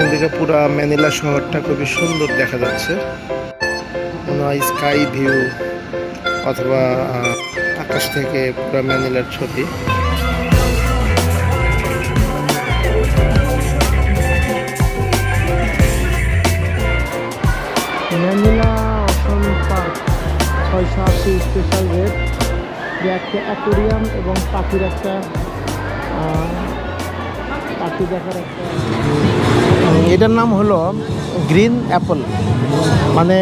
এখান থেকে পুরো ম্যানিলা শহরটা খুবই সুন্দর দেখা যাচ্ছে। স্কাই ভিউ অথবা আকাশ থেকে পুরো ম্যানিলার ছবি। Manila ocean special rate. যে একটা অ্যাকোরিয়াম এবং পাখির একটা পাখি দেখার একটা এটার নাম হলো গ্রিন অ্যাপল। মানে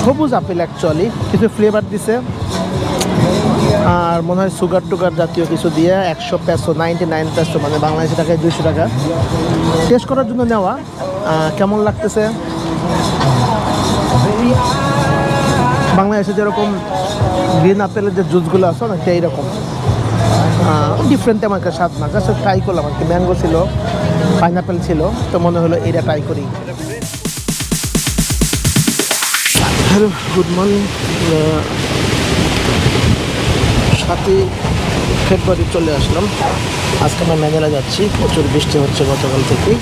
সবুজ আপেল অ্যাকচুয়ালি কিছু ফ্লেভার দিছে। আর মনে হয় সুগার টুগার জাতীয় কিছু দিয়ে একশো পেসো নাইনটি নাইন পেসো মানে বাংলাদেশি টাকায় দুইশো টাকা। টেস্ট করার জন্য নেওয়া। কেমন লাগতেছে? বাংলাদেশে যেরকম গ্রিন আপেলের যে জুসগুলো আছে, অনেকটা এইরকম। ডিফারেন্ট একটা স্বাদ না। জাস্ট ট্রাই করলাম আর কি। ম্যাঙ্গো ছিল। পাইনাপেল ছিল, তো মনে হলো এটা ট্রাই করি। হ্যালো গুড মর্নিং সাতই ফেব্রুয়ারি চলে আসলাম। আজকে আমরা ম্যানেলা যাচ্ছি, প্রচুর বৃষ্টি হচ্ছে গতকাল থেকেই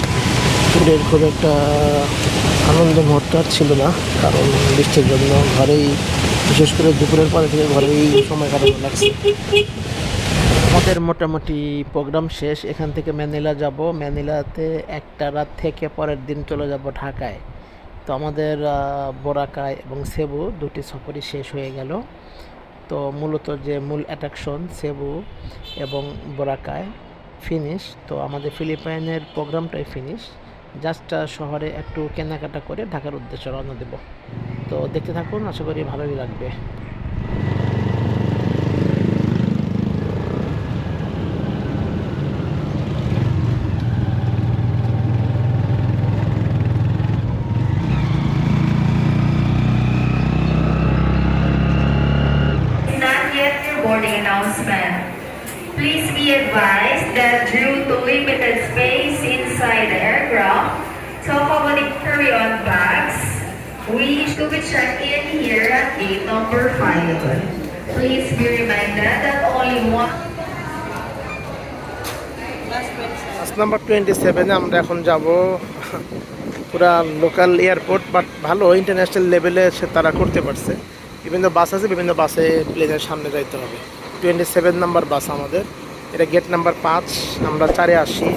ট্যুরের খুব একটা আনন্দ মুহূর্ত আর ছিল না, কারণ বৃষ্টির জন্য ঘরেই, বিশেষ করে দুপুরের পরে থেকে ঘরেই সময় কাটানো লাগছে। আমাদের মোটামুটি প্রোগ্রাম শেষ, এখান থেকে ম্যানিলা যাব। ম্যানিলাতে একটা রাত থেকে পরের দিন চলে যাব ঢাকায়। তো আমাদের বোরাকায় এবং সেবু দুটি সফরই শেষ হয়ে গেল। তো মূলত যে মূল অ্যাট্রাকশন সেবু এবং বোরাকায় ফিনিশ তো আমাদের ফিলিপাইনের প্রোগ্রামটাই ফিনিশ জাস্ট শহরে একটু কেনাকাটা করে ঢাকার উদ্দেশ্যে রওনা দেব। তো দেখতে থাকুন, আশা করি ভালোই লাগবে। Boarding announcement. Please be advised that due to limited space inside the aircraft to accommodate carry-on bags, we to be checked in here at gate number 5. Please be reminded that only one bus number twenty সেভেনে আমরা এখন যাব পুরা local airport but ভালো international লেভেলে সে তারা করতে পারছে বিভিন্ন বাস আছে, বিভিন্ন বাসে প্লেনের সামনে যাইতে হবে। টোয়েন্টি সেভেন নাম্বার বাস আমাদের। এটা গেট নাম্বার পাঁচ, আমরা চারে আসি।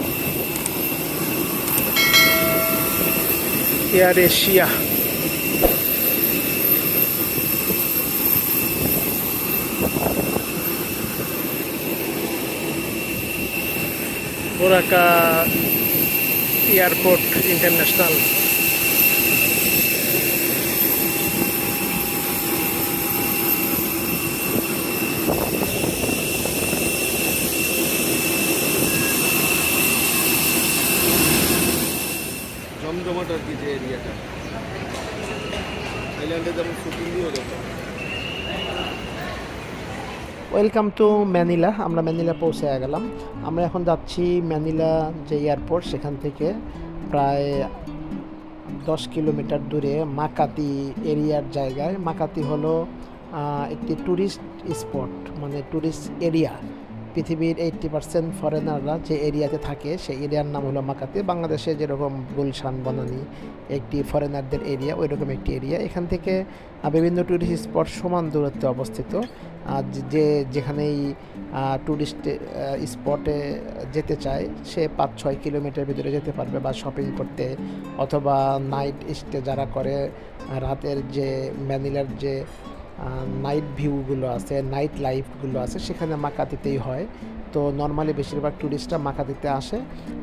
Air Asia Boracay airport international জমজমাট আর কি যে এরিয়াটা থাইল্যান্ডে ওয়েলকাম টু ম্যানিলা আমরা ম্যানিলা পৌঁছে গেলাম। আমরা এখন যাচ্ছি ম্যানিলা যে এয়ারপোর্ট সেখান থেকে প্রায় দশ কিলোমিটার দূরে মাকাতি এরিয়ার জায়গায়। মাকাতি হলো একটি ট্যুরিস্ট স্পট মানে ট্যুরিস্ট এরিয়া পৃথিবীর এইট্টি পার্সেন্ট ফরেনাররা যে এরিয়াতে থাকে, সেই এরিয়ার নাম হলো মাকাতি। বাংলাদেশে যেরকম গুলশান বনানী একটি ফরেনারদের এরিয়া ওই রকম একটি এরিয়া। এখান থেকে বিভিন্ন ট্যুরিস্ট স্পট সমান দূরত্বে অবস্থিত। আর যে- যেখানেই ট্যুরিস্ট স্পটে যেতে চায়, সে পাঁচ ছয় কিলোমিটার ভিতরে যেতে পারবে বা শপিং করতে। অথবা নাইট স্টে যারা করে, রাতের যে ম্যানিলার যে নাইট ভিউগুলো আছে নাইট লাইফগুলো আছে সেখানে মাকাতিতেই হয়। তো নর্মালি বেশিরভাগ ট্যুরিস্টরা মাকাতিতে আসে।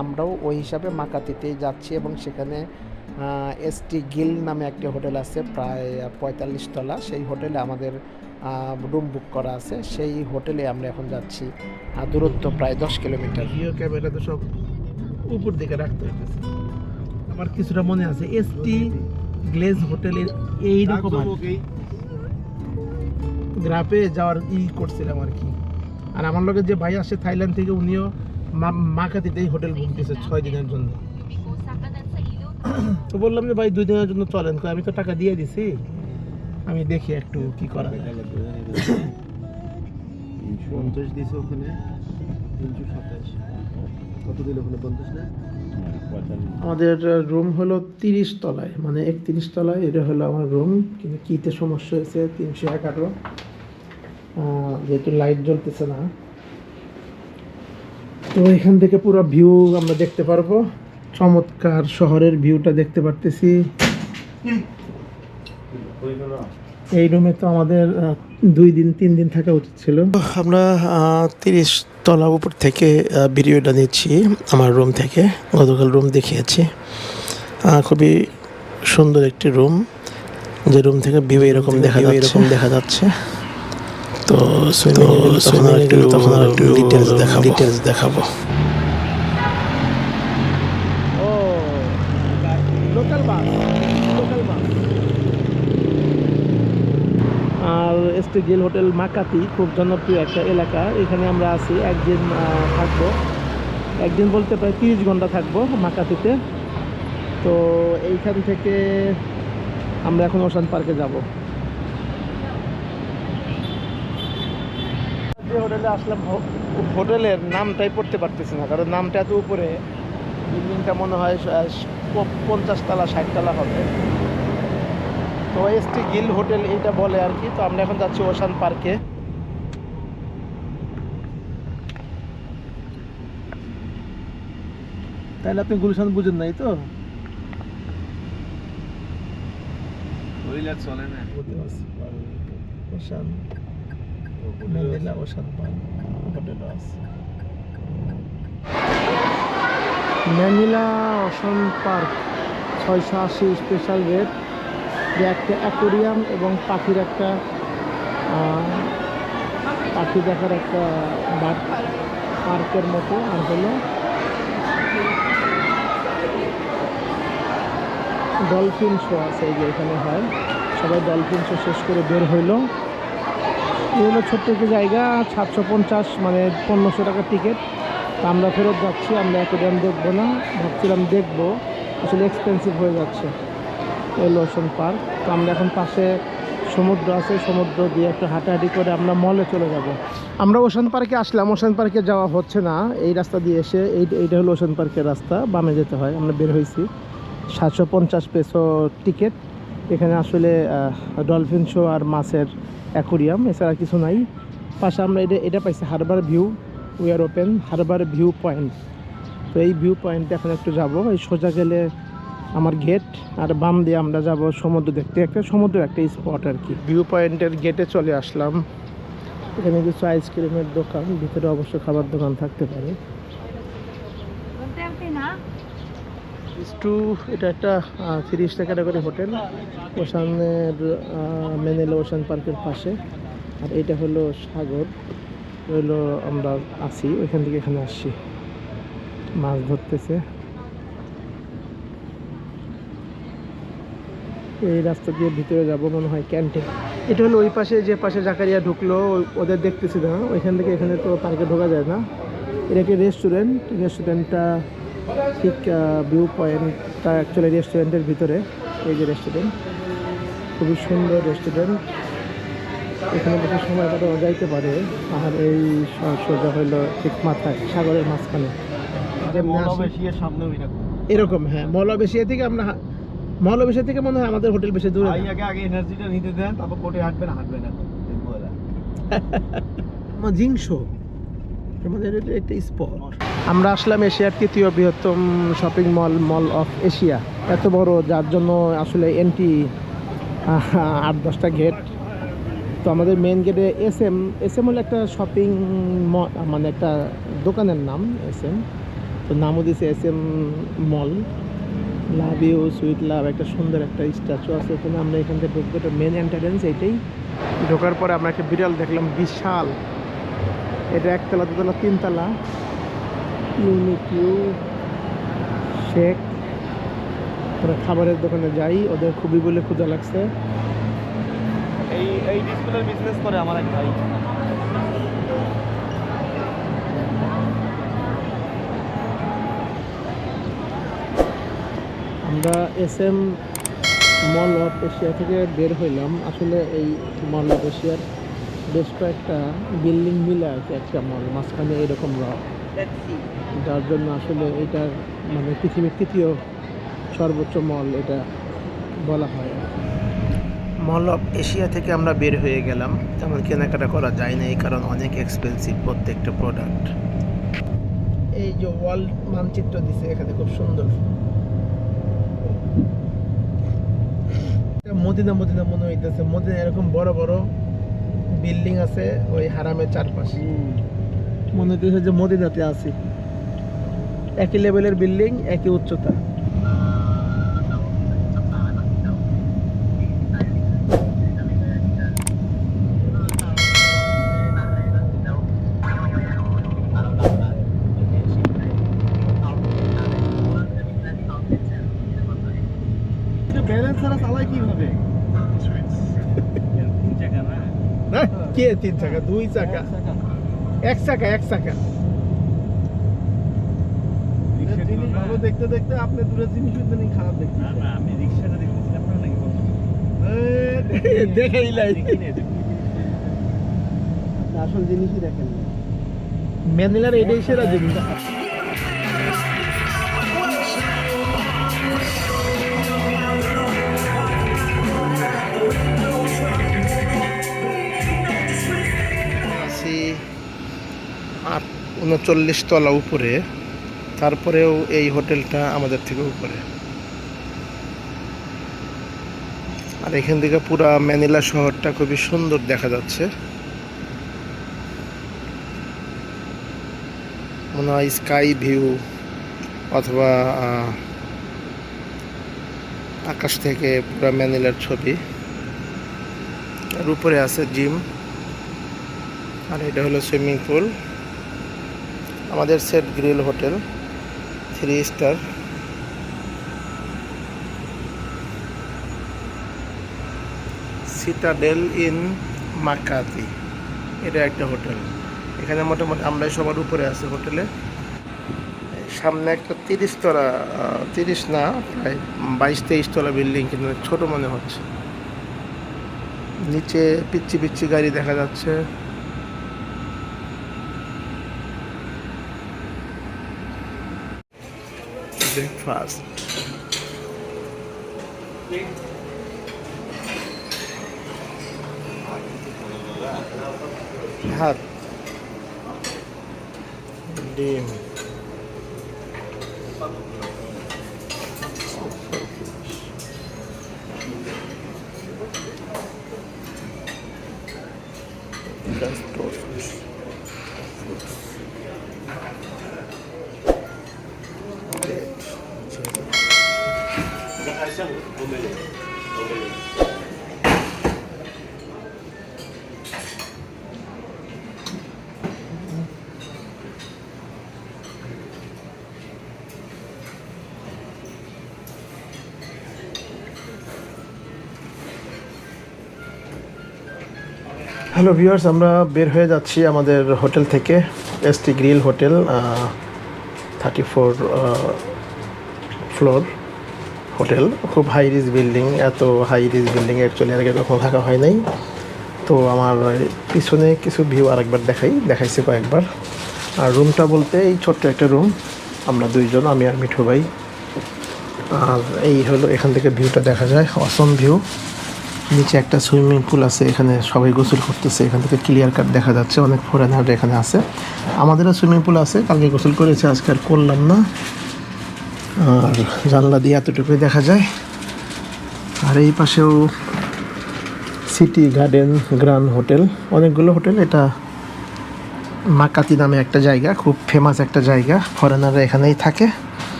আমরাও ওই হিসাবে মাকাতিতেই যাচ্ছি এবং সেখানে এস টি গিল নামে একটি হোটেল আছে প্রায় পঁয়তাল্লিশ তলা। সেই হোটেলে আমাদের রুম বুক করা আছে। সেই হোটেলে আমরা এখন যাচ্ছি। দূরত্ব প্রায় দশ কিলোমিটার। ভিডিও ক্যামেরা তো সব উপর দিকে রাখতে হইতেছে। আমার কিছুটা মনে আছে এস টি গ্লেজ হোটেলের এইরকম। গ্রাফে যাওয়ার ই করছিলাম আর কি। আর আমার লগে যে ভাই আসে থাইল্যান্ড থেকে উনিও মা- মাকাতিতেই হোটেল বুক দিয়েছে ছয় দিনের জন্য। তো বললাম যে ভাই দুই দিনের জন্য চলেন। আমি তো টাকা দিয়ে দিছি। আমি দেখি একটু কি করা যায়। তিনশো পঞ্চাশ ওখানে তিনশো সাতাশ। কত দিল ওখানে পঞ্চাশ না? আমাদের রুম হলো তিরিশ তলায় মানে একত্রিশ তলায়। এটা হলো আমার রুম কিন্তু কীতে সমস্যা হয়েছে তিনশো এগারো। যেহেতু লাইট জ্বলতেছে না। তো এখান থেকে পুরো ভিউ আমরা দেখতে পারব। চমৎকার শহরের ভিউটা দেখতে পারতেছি। এই রুমে তো আমাদের দুই দিন তিন দিন থাকা উচিত ছিল। আমরা তিরিশ তলা উপর থেকে ভিডিওটা নিচ্ছি আমার রুম থেকে। গতকাল রুম দেখিয়েছি। আহ, খুবই সুন্দর একটি রুম যে রুম থেকে ভিউ এরকম দেখা যাচ্ছে। এরকম দেখা যাচ্ছে। তো তখন একটু তখন একটু ডিটেলস দেখাবো। ডিটেলস দেখাবো। আর S T Giles hotel Makati খুব জনপ্রিয় একটা এলাকা। এখানে আমরা আছি একদিন থাকব। একদিন বলতে প্রায় তিরিশ ঘণ্টা থাকব মাকাতিতে। তো এইখান থেকে আমরা এখন ওশান পার্কে যাব। যে হোটেলে আসলাম হো- হোটেলের নামটাই পড়তে পারতেছি না কারণ নামটা এত উপরে বিল্ডিংটা মনে হয় পঞ্চাশ তলা ষাট তলা হবে। তো এসটি গিল হোটেল এইটা বলে আর কি তো আমরা এখন যাচ্ছি ওশান পার্কে। তাহলে আপনি গুলশান বুঝেন নাই তো? চলে না। ওশান। হোটেল আছে ম্যানিলা ওশান পার্ক ছয়শো আশি স্পেশাল রেট যে একটা অ্যাকোরিয়াম এবং পাখির একটা আহ, পাখি দেখার একটা পার্কের মতো আর হলো ডলফিন শো আছে এই যে এখানে হয়। সবাই ডলফিন শো শেষ করে বের হইল। এই হলো ছোট্ট একটি জায়গা, সাতশো পঞ্চাশ মানে পনেরোশো টাকার টিকিট তা আমরা ফেরত যাচ্ছি, আমরা অ্যাকোরিয়াম দেখব না, ভাবছিলাম দেখব, আসলে এক্সপেন্সিভ হয়ে যাচ্ছে এই লোশন পার্ক তো আমরা এখন পাশে সমুদ্র আছে, সমুদ্র দিয়ে একটু হাঁটাহাঁটি করে আমরা মলে চলে যাব। আমরা ওশান পার্কে আসলাম ওশান পার্কে যাওয়া হচ্ছে না, এই রাস্তা দিয়ে এসে এই, এইটা হলো ওশান পার্কের রাস্তা, বামে যেতে হয়, আমরা বের হয়েছি। সাতশো পঞ্চাশ পেসো টিকিট এখানে আসলে ডলফিন শো আর মাছের অ্যাকোরিয়াম, এছাড়া কিছু নাই। পাশে আমরা এটা এটা পাইছি harbour view we are open harbour view point. তো এই ভিউ পয়েন্টে এখন একটু যাব, এই সোজা গেলে আমার গেট আর বাম দিয়ে আমরা যাব সমুদ্র দেখতে, একটা সমুদ্র, একটা স্পট আর কি। ভিউ পয়েন্টের গেটে চলে আসলাম। এখানে কিছু আইসক্রিমের দোকান, ভিতরে অবশ্য খাবার দোকান থাকতে পারে। টু এটা একটা তিরিশ টাকা করে হোটেল ওশানের মেনেলা ওশান পার্কের পাশে। আর এটা হলো সাগর। হলো আমরা আছি, ওইখান থেকে এখানে আসছি। মাছ ধরতেছে। এই রাস্তা দিয়ে ভিতরে যাব, মনে হয় ক্যান্টিন। এটা হলো ওই পাশে, যে পাশে জাকারিয়া ঢুকলো ওদের দেখতেছি না। ওইখান থেকে এখানে তো পার্কে ঢোকা যায় না। এটা একটি রেস্টুরেন্ট রেস্টুরেন্টটা ঠিক ভিউ পয়েন্টটা অ্যাকচুয়ালি রেস্টুরেন্টের ভিতরে এই যে রেস্টুরেন্ট খুবই সুন্দর রেস্টুরেন্ট এখানে বসে সময় কাটানো যাইতে পারে। আর এই সোজা হইল ঠিক মাথায় সাগরের মাঝখানে। এরকম। হ্যাঁ মৌলবেশিয়া থেকে আমরা মৌলবেশিয়া থেকে মনে হয় আমাদের হোটেল বেশি দূরে আগে আগে এনার্জিটা নিতে দেন তারপর কোটে হাঁটবেন হাঁটবেন জিংশো আমাদের এটা একটা স্পট আমরা আসলাম এশিয়ার তৃতীয় বৃহত্তম shopping mall mall of Asia এত বড়, যার জন্য আসলে এন্ট্রি আট, দশটা গেট তো আমাদের মেন গেটে এস এম এস এম হলো একটা শপিং মল মানে একটা দোকানের নাম এস এম তো নামও দিয়েছে S M mall love you sweet love একটা সুন্দর একটা স্ট্যাচু আছে ওখানে। আমরা এখান থেকে ঢুকবো, এটা মেন এন্ট্রান্স এইটাই। ঢোকার পরে আমরা একটা বিড়াল দেখলাম, বিশাল। এটা একতলা, দুতলা, তিনতলা। Unique shake. ওরা খাবারের দোকানে যাই ওদের খুবই বলে ক্ষুধা লাগছে। এই এই ডিসপ্লের বিজনেস করে আমার এক ভাই। আমরা S M mall of Asia থেকে বের হইলাম। আসলে এই মল অফ এশিয়ার বেশ কয়েকটা বিল্ডিং মিলে আর কি একটা মল মাঝখানে এরকম রক। যার জন্য আসলে এটার মানে পৃথিবীর তৃতীয় সর্বোচ্চ মল এটা বলা হয়। মল অফ এশিয়া থেকে আমরা বের হয়ে গেলাম। তেমন কেনাকাটা করা যায় না এই কারণ অনেক এক্সপেন্সিভ প্রত্যেকটা প্রোডাক্ট এই যে ওয়ার্ল্ড মানচিত্র দিছে এখানে খুব সুন্দর। এটা মদিনা মদিনা মনে হইতেছে। মদিনা এরকম বড় বড় বিল্ডিং আছে ওই হারামের চারপাশে। মনে হইতেছে যে মদিনাতে আছি। একই লেভেলের বিল্ডিং একই উচ্চতা। ব্যালেন্স ছাড়া চালায় কীভাবে? হ্যাঁ, কে তিন চাকা? দুই চাকা। এক চাকা এক চাকা জিনিস ভালো দেখতে দেখতে আপনি দূরের জিনিস খারাপ দেখতে দেখেই লাই আসল জিনিসই দেখেন ম্যানিলার এটাই সেরা জিনিস। উনচল্লিশ তলা উপরে, তারপরেও এই হোটেলটা আমাদের থেকে উপরে। আর এখান থেকে পুরা ম্যানিলা শহরটা খুবই সুন্দর দেখা যাচ্ছে। মনে হয় স্কাই ভিউ অথবা আকাশ থেকে পুরা ম্যানিলার ছবি। আর উপরে আছে জিম। আর এটা হলো সুইমিং পুল। আমাদের set grill hotel three star Citadel Inn Makati এটা একটা হোটেল। এখানে মোটামুটি আমরাই সবার উপরে আছি হোটেলে। সামনে একটা তিরিশ তলা তিরিশ না, প্রায় বাইশ তেইশ তলা বিল্ডিং, কিন্তু ছোট মনে হচ্ছে। নিচে পিচ্ছি পিচ্ছি গাড়ি দেখা যাচ্ছে। ব্রেকফাস্ট ভাত ডিম হ্যালো ভিউয়ার্স, আমরা বের হয়ে যাচ্ছি আমাদের হোটেল থেকে ST grill hotel thirty four floor hotel. খুব হাই রিচ বিল্ডিং এত হাই রিচ বিল্ডিং অ্যাকচুয়ালি আগে কখনো থাকা হয় নাই। তো আমার পিছনে কিছু ভিউ আরেকবার দেখাই, দেখাইছি কয়েকবার। আর রুমটা বলতে এই ছোট্ট একটা রুম আমরা দুইজন, আমি আর মিঠু ভাই। আর এই হলো এখান থেকে ভিউটা দেখা যায় অসম ভিউ নিচে একটা সুইমিং পুল আছে, এখানে সবাই গোসল করতেছে, এখান থেকে ক্লিয়ার কাট দেখা যাচ্ছে, অনেক ফরেনার এখানে আছে। আমাদেরও সুইমিং পুল আছে, কালকে গোসল করেছে, আজকে আর করলাম না। আর জানলা দিয়ে এতটুকুই দেখা যায়। আর এই পাশেও সিটি গার্ডেন গ্রান্ড হোটেল অনেকগুলো হোটেল এটা মাকাতি নামে একটা জায়গা, খুব ফেমাস একটা জায়গা ফরেনাররা এখানেই থাকে।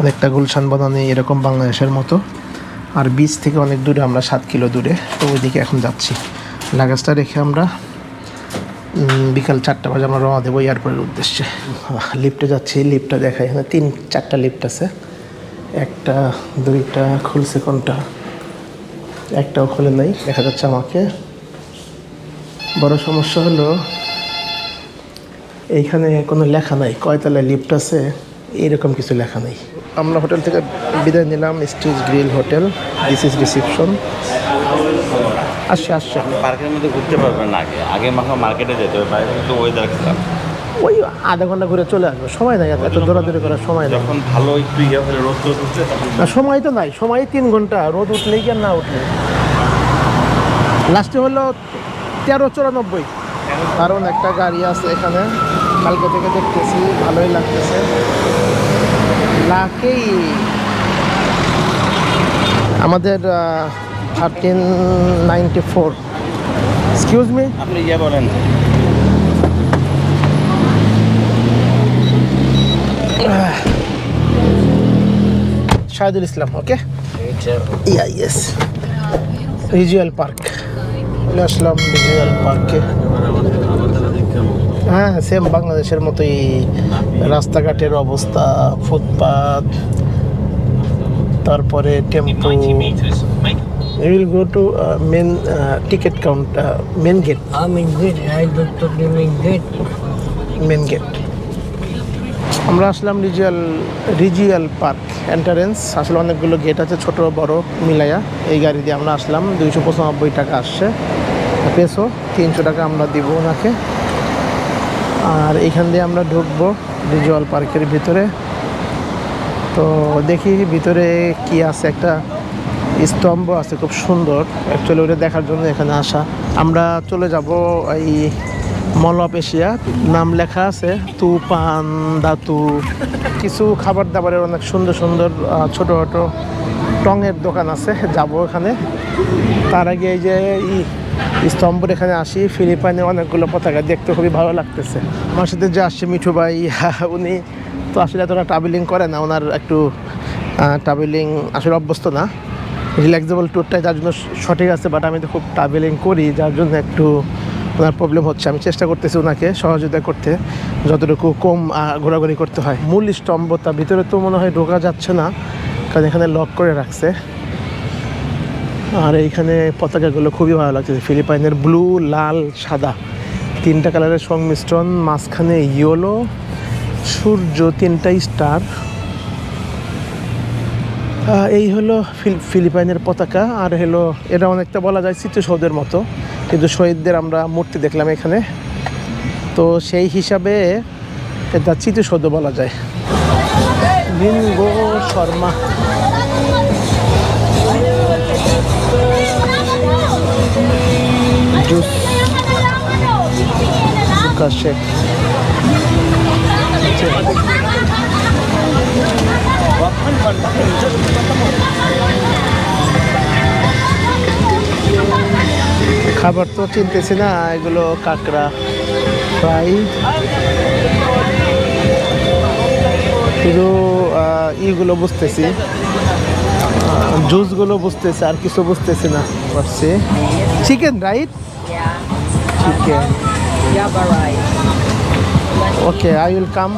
অনেকটা গুলশান বনানি, এরকম বাংলাদেশের মতো। আর বিচ থেকে অনেক দূরে আমরা সাত কিলো দূরে, তো ওইদিকে এখন যাচ্ছি। লাগেজটা রেখে আমরা বিকাল চারটা বাজে আমরা রওনা দেবো এয়ারপোর্টের উদ্দেশ্যে। লিফটে যাচ্ছি লিফটটা দেখাই, এখানে তিন, চারটা লিফট আছে। একটা, দুইটা খুলছে কোনটা? একটাও খুলে নাই, দেখা যাচ্ছে আমাকে। বড় সমস্যা হলো, এইখানে কোনো লেখা নাই, কয়তলায় লিফট আছে, এরকম কিছু লেখা নেই। আমরা হোটেল থেকে বিদায় নিলাম stitch grill hotel. This is reception আসছে আসছে। পার্কের মধ্যে ঘুরতে পারবেন আগে। আগে মাখা মার্কেটে যেতে হবে বাইরে কিন্তু ওয়েদার খারাপ ওই আধা ঘণ্টা ঘুরে চলে আসব। সময় নাই এত দৌড়াদৌড়ি করার সময় নেই। যখন ভালো একটু ইয়ে হলে রোদ রোদ উঠছে না সময় তো নাই। সময় তিন ঘণ্টা। রোদ উঠলেই কি না উঠলে? লাস্টে হলো তেরো চুরানব্বই। কারণ একটা গাড়ি আছে এখানে। কালকে থেকে দেখতেছি ভালোই লাগতেছে। আমাদের thirteen ninety four excuse me আপনি ইয়ে বলেন। Shahidul Islam okay yeah yes Rizal park আসলাম রিজুয়াল পার্কে হ্যাঁ সেম বাংলাদেশের মতোই রাস্তাঘাটের অবস্থা ফুটপাথ তারপরে tempo will go to main ticket count main gate I'm in good. I doctor doing good. Main gate আমরা আসলাম রিজিয়াল রিজিয়াল পার্ক এন্টারেন্স আসলে অনেকগুলো গেট আছে ছোট বড় মিলাইয়া এই গাড়ি দিয়ে আমরা আসলাম। দুইশো পঁচানব্বই টাকা আসছে। পেসো তিনশো টাকা আমরা দিব ওনাকে। আর এখান দিয়ে আমরা ঢুকবো রিজুয়াল পার্কের ভিতরে। তো দেখি ভিতরে কি আছে, একটা স্তম্ভ আছে খুব সুন্দর। অ্যাকচুয়ালি ওটা দেখার জন্য এখানে আসা। আমরা চলে যাব এই মল অফ এশিয়া নাম লেখা আছে তুপান দাতু কিছু খাবার দাবারের অনেক সুন্দর সুন্দর ছোট ছোট টঙের দোকান আছে, যাব ওখানে তার আগে এই যে স্তম্ভের এখানে আসি, ফিলিপাইনের অনেকগুলো পতাকা দেখতে খুবই ভালো লাগতেছে। আমার সাথে যে আসছে মিঠু ভাই, উনি তো আসলে এতটা ট্রাভেলিং করে না, ওনার একটু ট্রাভেলিং আসলে অভ্যস্ত না। রিল্যাক্সেবল ট্যুরটাই যার জন্য সঠিক আছে বাট আমি তো খুব ট্রাভেলিং করি, যার জন্য একটু ওনার প্রবলেম হচ্ছে। আমি চেষ্টা করতেছি ওনাকে সহযোগিতা করতে, যতটুকু কম ঘোরাঘুরি করতে হয়। মূল স্তম্ভ তার ভিতরে তো মনে হয় ঢোকা যাচ্ছে না, কারণ এখানে লক করে রাখছে। আর এইখানে পতাকাগুলো খুবই ভালো লাগছে। ফিলিপাইনের ব্লু, লাল, সাদা। তিনটা কালারের সংমিশ্রণ মাঝখানে ইয়েলো সূর্য, তিনটা স্টার এই হলো ফিল- ফিলিপাইনের পতাকা। আর হলো, এটা অনেকটা বলা যায় স্মৃতিসৌধের মতো। কিন্তু শহীদদের আমরা মূর্তি দেখলাম এখানে। তো সেই হিসাবে এটা স্মৃতিসৌধ বলা যায়। বিঙ্গো শর্মা। জুস। সুকা খাবার তো চিনতেছি না, এগুলো কাঁকড়া ফ্রাই। শুধু ইগুলো বুঝতেছি। জুসগুলো বুঝতেছি, আর কিছু বুঝতেছি না পারছি chicken right chicken Java rice. Okay I will come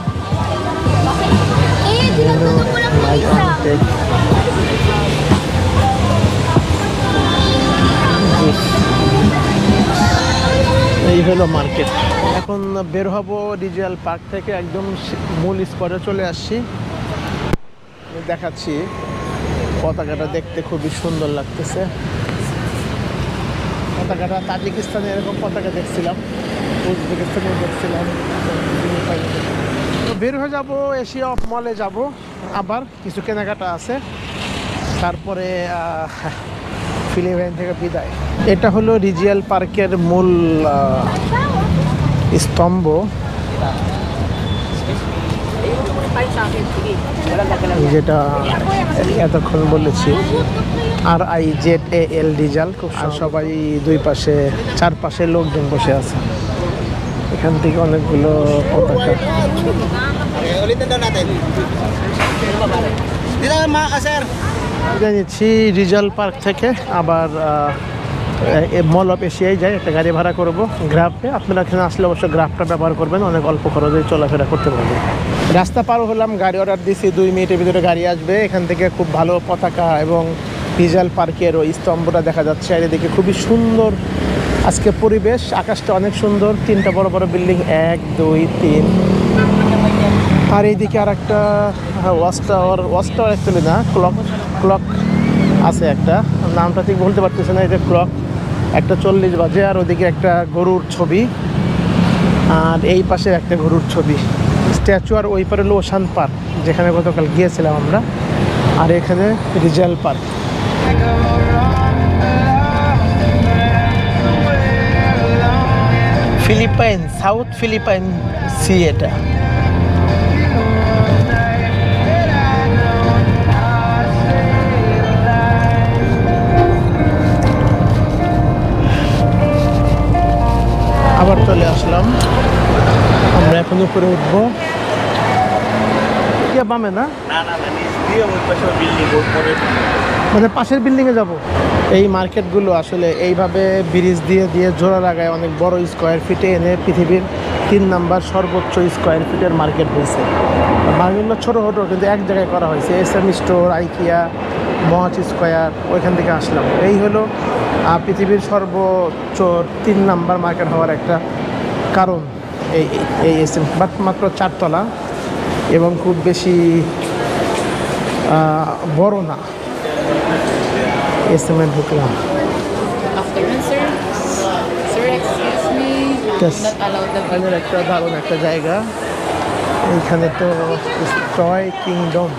এই হলো মার্কেট এখন বের হব ডিজিটাল পার্ক থেকে একদম মূল স্পটে চলে আসছি। দেখাচ্ছি। পতাকাটা দেখতে খুবই সুন্দর লাগতেছে। পতাকাটা, তাজিকিস্তানে এরকম পতাকা দেখছিলাম উজবেকিস্তানে দেখছিলাম। তো বের হয়ে যাব, এশিয়া অফ মলে যাব। আবার কিছু কেনাকাটা আছে। তারপরে ফিলিপাইন থেকে বিদায়। এটা হলো রিজিয়াল পার্কের মূল স্তম্ভ। যেটা এতক্ষণ বলেছি আর আই জেড এ এল ডিজাল খুব আর সবাই দুই পাশে চার পাশে লোকজন বসে আছে। এখান থেকে অনেকগুলো পতাকা। নিচ্ছি রিজাল পার্ক থেকে আবার মল অফ এশিয়ায় যাই, একটা গাড়ি ভাড়া করব গ্রাফে আপনারা এখানে আসলে অবশ্য গ্রাফটা ব্যবহার করবেন, অনেক অল্প খরচে চলাফেরা করতে পারবেন। রাস্তা পার হলাম, গাড়ি অর্ডার দিয়েছি দুই মিনিটের ভিতরে গাড়ি আসবে। এখান থেকে খুব ভালো পতাকা এবং রিজাল পার্কের ওই স্তম্ভটা দেখা যাচ্ছে। আর এদিকে খুবই সুন্দর আজকে পরিবেশ, আকাশটা অনেক সুন্দর। তিনটা বড় বড় বিল্ডিং, এক, দুই, তিন। আর এইদিকে আর একটা watch tower watch tower actually না ক্লক ক্লক আছে একটা। নামটা ঠিক বলতে পারতেছি না এটা ক্লক একটা চল্লিশ বাজে আর ওদিকে একটা গরুর ছবি। আর এই পাশে একটা গরুর ছবি। স্ট্যাচু আর ওই পারে হলো ওশান পার্ক, যেখানে গতকাল গিয়েছিলাম আমরা। আর এখানে Rizal park. Philippine, south Philippine sea এটা। আবার চলে আসলাম। আমরা এখন উপরে উঠবো। ইয়ে বামে না? মানে পাশের বিল্ডিংয়ে যাব। এই মার্কেটগুলো আসলে এইভাবে ব্রিজ দিয়ে দিয়ে জোড়া লাগায় অনেক বড় স্কোয়ার ফিটে এনে পৃথিবীর তিন নাম্বার সর্বোচ্চ স্কোয়ার ফিটের মার্কেট হয়েছে মার্কেটগুলো ছোটো ছোটো কিন্তু এক জায়গায় করা হয়েছে এস এম স্টোর আইকিয়া মহাচ স্কোয়ার ওইখান থেকে আসলাম। এই হলো পৃথিবীর সর্বোচ্চ তিন নাম্বার মার্কেট হওয়ার একটা কারণ এই এই এস এম বাট মাত্র চারতলা এবং খুব বেশি বড় না। এস এম এ ঢুকলাম একটা দারুণ একটা জায়গা। এইখানে তো টয় কিংডম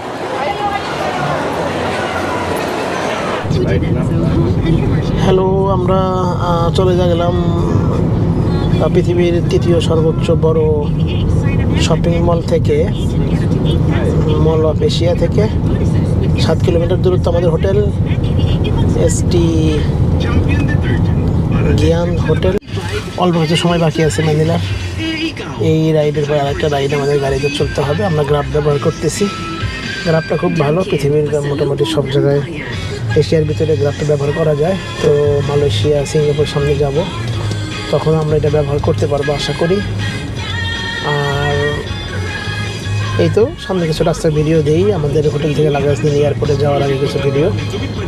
হ্যালো আমরা চলে যা গেলাম পৃথিবীর তৃতীয় সর্বোচ্চ বড় শপিং মল থেকে মল অফ এশিয়া থেকে, সাত কিলোমিটার দূরত্ব আমাদের হোটেল এসটি জ্ঞান হোটেল। অল্প কিছু সময় বাকি আছে ম্যানিলার এই রাইডের পর আরেকটা রাইড আমাদের গাড়িতে চলতে হবে। আমরা গ্রাফ ব্যবহার করতেছি। গ্রাফটা খুব ভালো, পৃথিবীর মোটামুটি সব জায়গায় এশিয়ার ভিতরে গ্রাফটা ব্যবহার করা যায়, তো মালয়েশিয়া, সিঙ্গাপুর সামনে যাব। তখন আমরা এটা ব্যবহার করতে পারব আশা করি। আর এই তো, সামনে কিছু রাস্তার ভিডিও দেই। আমাদের হোটেল থেকে লাগাজ নিয়ে এয়ারপোর্টে যাওয়ার আগে কিছু ভিডিও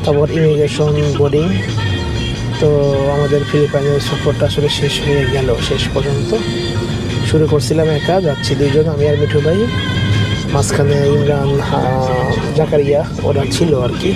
তারপর ইমিগ্রেশন বোর্ডিং তো আমাদের ফিলিপাইনের সফরটা আসলে শেষ হয়ে গেল, শেষ পর্যন্ত। শুরু করছিলাম একা, যাচ্ছি দুজন আমি আর মিঠু ভাই। মাঝখানে ইমরান জাকারিয়া, ওরা ছিল আর কি।